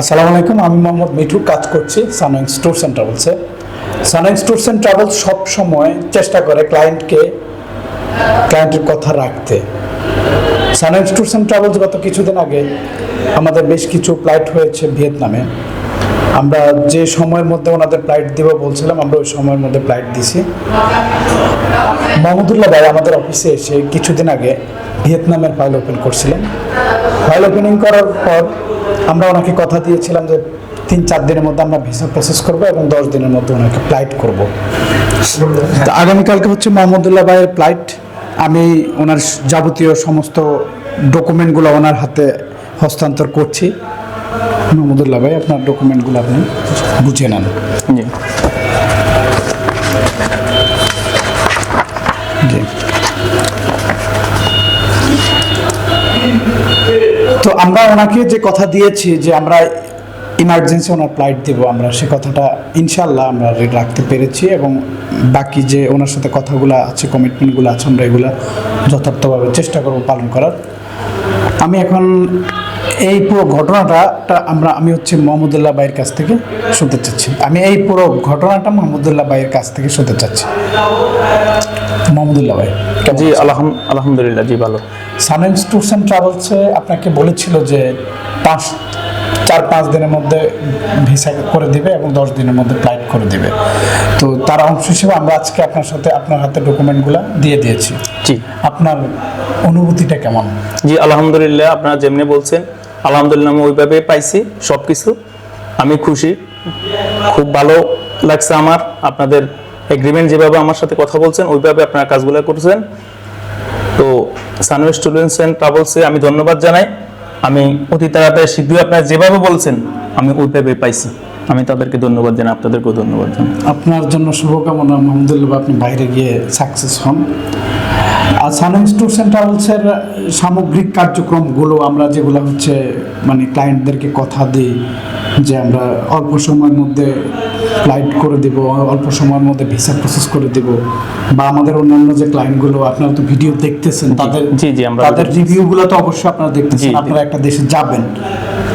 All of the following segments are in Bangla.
আসসালামু আলাইকুম, আমি মোহাম্মদ মিঠু, কাজ করছি সানয়ং ট্যুরস অ্যান্ড ট্রাভেলসে সানয়ং ট্যুরস অ্যান্ড ট্রাভেলস সব সময় চেষ্টা করে ক্লায়েন্টকে ক্লায়েন্টের কথা রাখতে। সানয়ং ট্যুরস অ্যান্ড ট্রাভেলস গত কিছুদিন আগে আমাদের বেশ কিছু ফ্লাইট হয়েছে ভিয়েতনামে। আমরা যে সময়ের মধ্যে ওনাদের ফ্লাইট দিব বলছিলাম, আমরা ওই সময়ের মধ্যে ফ্লাইট দিছি। মাহমুদুল্লাহ ভাই আমাদের অফিসে এসে কিছুদিন আগে ভিয়েতনামের ফাইল ওপেন করছিলেন। ফাইল ওপেনিং করার পর আমরা ওনাকে কথা দিয়েছিলাম যে তিন, চার দিনের মধ্যে আমরা ভিসা প্রসেস করব এবং দশ দিনের মধ্যে ওনাকে ফ্লাইট করব। আগামীকালকে হচ্ছে মোহাম্মদুল্লাহ ভাইয়ের ফ্লাইট আমি ওনার যাবতীয় সমস্ত ডকুমেন্টগুলো ওনার হাতে হস্তান্তর করছি। মোহাম্মদুল্লাহ ভাই, আপনার ডকুমেন্টগুলো আপনি বুঝে নেন। তো আমরা ওনাকে যে কথা দিয়েছি যে আমরা ইমার্জেন্সি ওনার ফ্লাইট দেবো আমরা সে কথাটা ইনশাল্লাহ আমরা রাখতে পেরেছি এবং বাকি যে ওনার সাথে কথাগুলো আছে কমিটমেন্টগুলো আছে আমরা এগুলো যথার্থভাবে চেষ্টা করব পালন করার। আমি এখন এই পুরো ঘটনাটা আমরা আমি হচ্ছে মোহাম্মদুল্লাহ ভাইয়ের কাছ থেকে শুনতে চাচ্ছি। আমি এই পুরো ঘটনাটা মোহাম্মদুল্লাহ ভাইয়ের কাছ থেকে শুনতে চাচ্ছি। মোহাম্মদুল্লাহ ভাই জি আলহাম আলহামদুলিল্লাহ জি ভালো। সানেন্স ট্যুরস অ্যান্ড ট্রাভেলসে আপনাকে বলেছিল যে পাঁচ চার পাঁচ দিনের মধ্যে ভিসা করে দিবে এবং দশ দিনের মধ্যে ফ্লাইট করে দিবে। তো তার অংশ হিসেবে আমরা আজকে আপনার সাথে আপনার হাতে ডকুমেন্টগুলো দিয়ে দিয়েছি। জি। আপনার অনুভূতিটা কেমন? জি আলহামদুলিল্লাহ আপনারা যেমনি বলছেন আলহামদুলিল্লাহ আমি ওইভাবে পাইছি সব কিছু আমি খুশি খুব ভালো লাগছে আমার। আপনাদের এগ্রিমেন্ট যেভাবে আমার সাথে কথা বলছেন ওইভাবে আপনারা কাজগুলো করছেন। সানওয়ে স্টুডেন্টস অ্যান্ড ট্রাভেলসে আমি ধন্যবাদ জানাই। আমি অতি তাড়াতাড়ি শীঘ্রই আপনারা যেভাবে বলছেন, আমি ওইভাবে পাইছি। আমি তাদেরকে ধন্যবাদ জানাই, আপনাদেরকেও ধন্যবাদ জানাই। আপনার জন্য শুভকামনা মাহমুদুল্লাহ আপনি বাইরে গিয়ে সাকসেস হন। আর সানেন্স ট্যুরস অ্যান্ড ট্রাভেলসের সামগ্রিক কার্যক্রমগুলো আমরা যেগুলো হচ্ছে মানে ক্লায়েন্টদেরকে কথা দিই, যে আমরা অল্প সময়ের মধ্যে ফ্লাইট করে দিব অল্প সময়ের মধ্যে ভিসা প্রসেস করে দিব বা আমাদের অন্যান্য যে ক্লায়েন্টগুলো আপনারা তো ভিডিও দেখতেছেন তাদের জি, জি, আমরা তাদের রিভিউগুলো তো অবশ্যই আপনারা দেখতেছেন। আপনারা একটা দেশে যাবেন।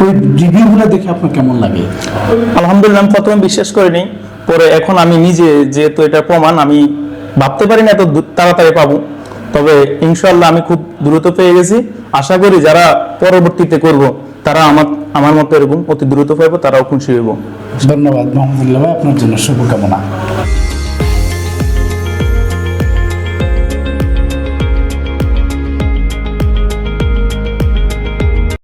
ওই রিভিউগুলো দেখে আপনার কেমন লাগে? আলহামদুলিল্লাহ আমি প্রথমে বিশ্বাস করিনি পরে এখন আমি নিজে যেহেতু এটা প্রমাণ আমি ভাবতে পারি না এত তাড়াতাড়ি পাবো। তবে ইনশাল্লাহ আমি খুব দ্রুত পেয়ে গেছি। আশা করি যারা পরবর্তীতে করব তারা আমার আমার মতো এরকম অতি দ্রুত পাইবো তারাও খুশি হইব। ধন্যবাদ মোহাম্মদুল্লাহ ভাই আপনার জন্য শুভকামনা।